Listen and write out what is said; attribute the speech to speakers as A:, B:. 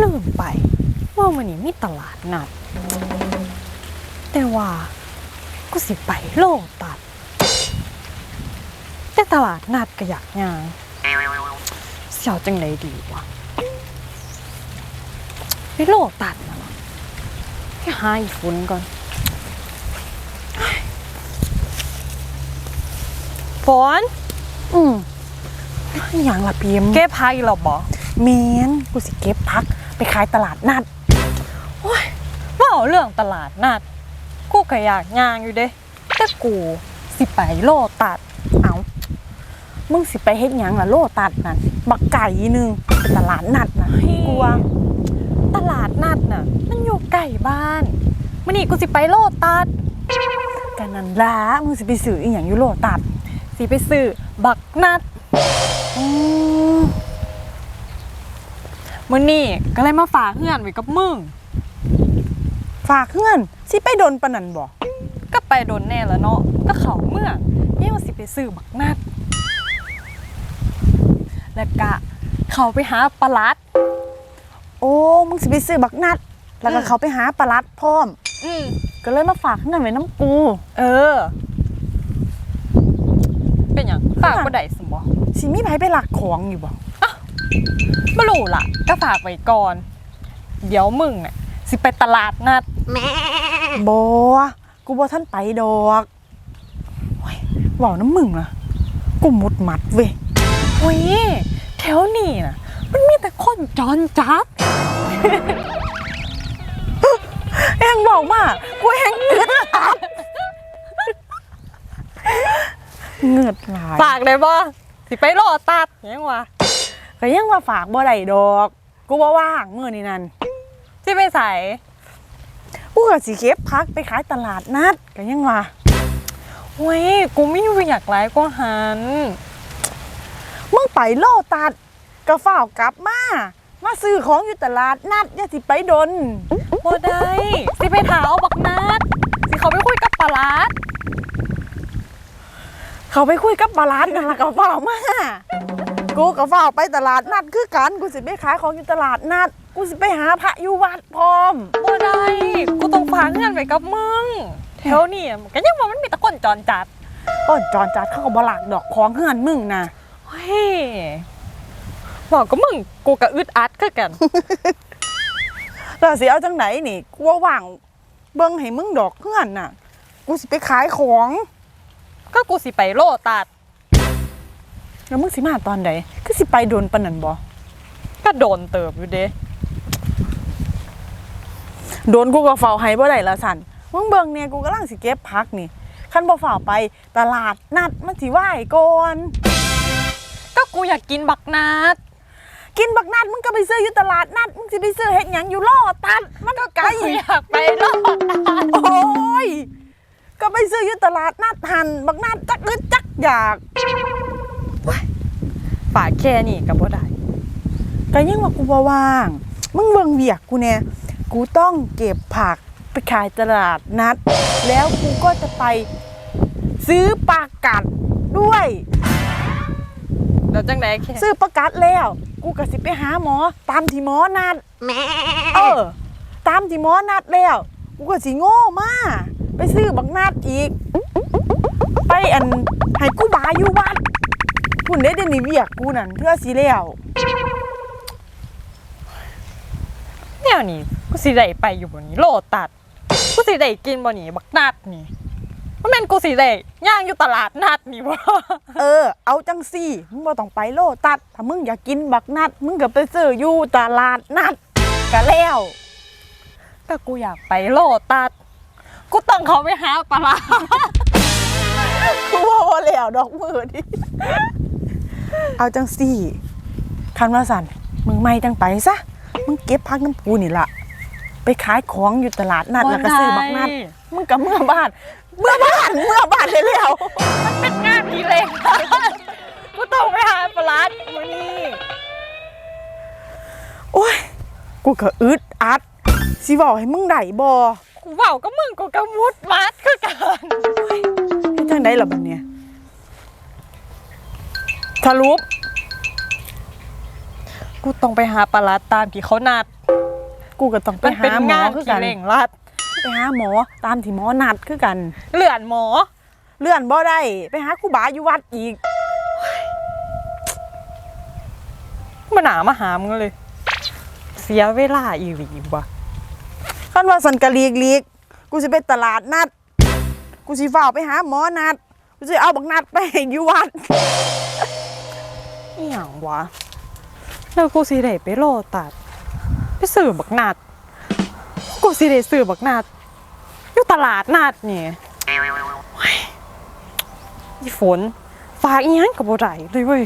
A: ลืมไป ว่ามันนี่มีตลาดนัด แต่ว่ากูสิไปโลตัด แต่ตลาดนัดก็อยากงานเสียวจังไดดีวะไปโลตัดนะวะไปหาอีฝุ่นก่อนฝน
B: อืมอหย่างละพิมพ์
A: เก็บพายหรอบอ
B: เมนกูสิเก็บพักไป ขายตลาดนัด
A: ว่าเอาเรื่องตลาดนัด กูก็อยากย่างอยู่เด้แต่กูสิไปโลตัด
B: เอามึงสิไปเฮ็ดหยังล่ะโลตัดนั่นบักไก่หนึงไปตลาดนัดน่ะ
A: เฮ้ย
B: กูว่า
A: ตลาดนัดน่ะ มันอยู่ใกล้บ้านมันนี่กูสิไปโลตัด
B: กันนั่นล่ะมึงสิไปซื้ออีหยังอยู่โลตัด
A: สิไปซื้อบักนัด
B: อืม
A: มื้อนี้ก็เลยมาฝากเพื่อนไว้กับมึง
B: ฝากเพื่อนสิไปดนปานนันบ่
A: ก็ไปโดนแน่แล้วเนาะก็เขาเมื่องเนี่ยว่าสิไปซื้อบักนัด แล้วก็เขาไปหาปลาลัด
B: โอ้มึงสิไปซื้อบักนัด แล้วก็
A: อืม
B: เขาไปหาปลาลัดพร้อม
A: อืม
B: ก็เลยมาฝากเพื่อนไว้น้ำกู
A: เออ เป็นอย่างฝากบ่ได้สมบ่
B: สิมีไผไปหลักของอยู่บ่
A: ไม่รู้ล่ะ ก็ฝากไว้ก่อน เดี๋ยวมึงเนี่ยสิไปตลาดนัด
B: บ่กูบ่ทันไปดอกโอ้ยเว้าน้ำมึงนะกูมุดมัดเว้ย
A: โอ้ยแถวนี้นะมันมีแต่คนจอนจัด
B: แองบอกมากูแองเงือดอัดเงือดหลาย
A: ฝากได้บ่สิไปรอตัดยังวะ
B: ก็ยังว่าฝากบ่ได้ดอก กูบ่ว่างมื้อนี้นั่น
A: สิไปใส่
B: กูก็สิเก็บพักไปขายตลาดนัดก็ยังว่า
A: โอ้ยกูไม่อยากไลฟ์ก็หัน
B: มึงไปโลตัดก็ฝ้ากลับมามาซื้อของอยู่ตลาดนัดอย่าสิไปดน
A: บ่ได้สิไปถาเอาบักนัดสิเขาไปคุยกับปลาด
B: เขาไปคุยกับบาลานนั่นละก็ฝ้ามา กูก็ฝ้าวไปตลาดนัดคือกันกูสิไปขายของอยู่ตลาดนัด กูสิไปหาพระอยู่วัดพร้อม
A: บ่ได้กูต้องฝากเงินไว้กับมึงแถวนี้มันก็ยังว่ามันมีแต่คนจอนจัด
B: ต้นจอนจัดเขาก็บหลักดอกของเฮือนมึงนะ
A: เฮ้ยบอกกับมึงกูก็อึดอัดคือกัน
B: แล้วสิเอาจังไหนนี่กูว่าว่างเบิ่งให้มึงดอกเฮือนน่ะ กูสิไปขายของ
A: ก็กูสิไปโลตัด
B: แล้วมึงสิมาตอนใดคือสิไปโดนปานนันบ่
A: ก็โดนเติบอยู่เด้
B: โดนกูก็เฝ้าให้บ่ได้ละสันมึงเบิ่งเนี่ยกูกำลังสิเก็บผักนี่คันบ่เฝ้าไปตลาดนัดมันสิไหว้ก่อน
A: ก็กูอยากกินบักนัด
B: กินบักนัดมึงก็ไปซื้ออยู่ตลาดนัดมึงสิไปซื้อเฮ็ดหยังอยู่ล่อตัดมันก็ไกล
A: กูอยากไปโลตัด
B: โอ้ยก็ไปซื้ออยู่ตลาดนัดหันบักนัดจักอึดจักอยาก
A: ฝากแค่นี้กับบ่ได้
B: ก็ยังว่ากูบ่ว่าง มึงเบิ่งเวียกกูเนี่ยกูต้องเก็บผักไปขายตลาดนัด แล้วกูก็จะไปซื้อปลากัดด้วย
A: แล้วจังไดแค่
B: ซื้อปลากัดแล้ว กูก็สิไปหาหมอ ตามที่หมอนัดเออ ตามที่หมอนัดแล้ว กูก็สิโง่มา ไปซื้อบักนัดอีก ไปอันให้กูบาอยู่วัด พุ่นได้เดยวนี่เวียกกูนั่นเพื่อสิแล้ว
A: แนวนี้กูสิได้ไปอยู่บ่นี้โลตัด กูสิได้กินบ่นี้บักนัดนี่มันแม่นกูสิได้ย่างอยู่ตลาดนัดนี่บ่
B: เออ เอาจังสี่มึงบ่ต้องไปโลตัด ถ้ามึงอยากกินบักนัด มึงก็ไปซื้ออยู่ตลาดนัดก็แล้ว
A: ก็กูอยากไปโลตัด กูต้องเขาไปหาปลาร้า
B: กูว่าบ่แล้วดอกมือดิ เอาจังสี่คันว่าสันมึงไม่จังไปซะมึงเก็บพักน้ำปูนี่ล่ะไปขายของอยู่ตลาดนัดแล้วก็ซื้อบักนัดมึงกับเมื่อบ้าน เมื่อบ้านเมื่อบ้านเลยแล้ว
A: เป็นงานดีเลยกูต้องไปหาปลาร้ามื้อนี้
B: โอ้ยกูก็อึดอัดสิบอกให้มึงได้บ่
A: กูเว้าก็มึงกูก็มุดมัดคือกัน
B: เฮ็ดจังได๋ล่ะบัดเนี่ย สรุป
A: กูต้องไปหาปลาร้าตามที่เขานัด
B: กูก็ต้องไป
A: มัน
B: หา
A: เป็น
B: หมองา
A: น
B: คือ
A: ที่
B: กัน
A: เร่งรัด
B: ไปหาหมอตามที่หมอนัดคือกัน
A: เลื่อนหมอ
B: เลื่อนบ่ได้ไปหาครูบาอยู่วัดอีก
A: มาหนามาหามึงเลย เสียเวลาอีหลีว่ะ
B: คันว่าสันกะลีกลีกกูสิไปตลาดนัด กูสิฝ้าวไปหาหมอนัด กูสิเอาบักนัดไปให้อยู่วัด
A: อหย่างวะ แล้วกูสิได้ไปโลตัด ไปสื่อบักนัด กูสิได้สื่อบักนัด อยู่ตลาดนัดนี่โอ้ยอีฝนฝากอีหยังกับบ่ได้เลยเว้ย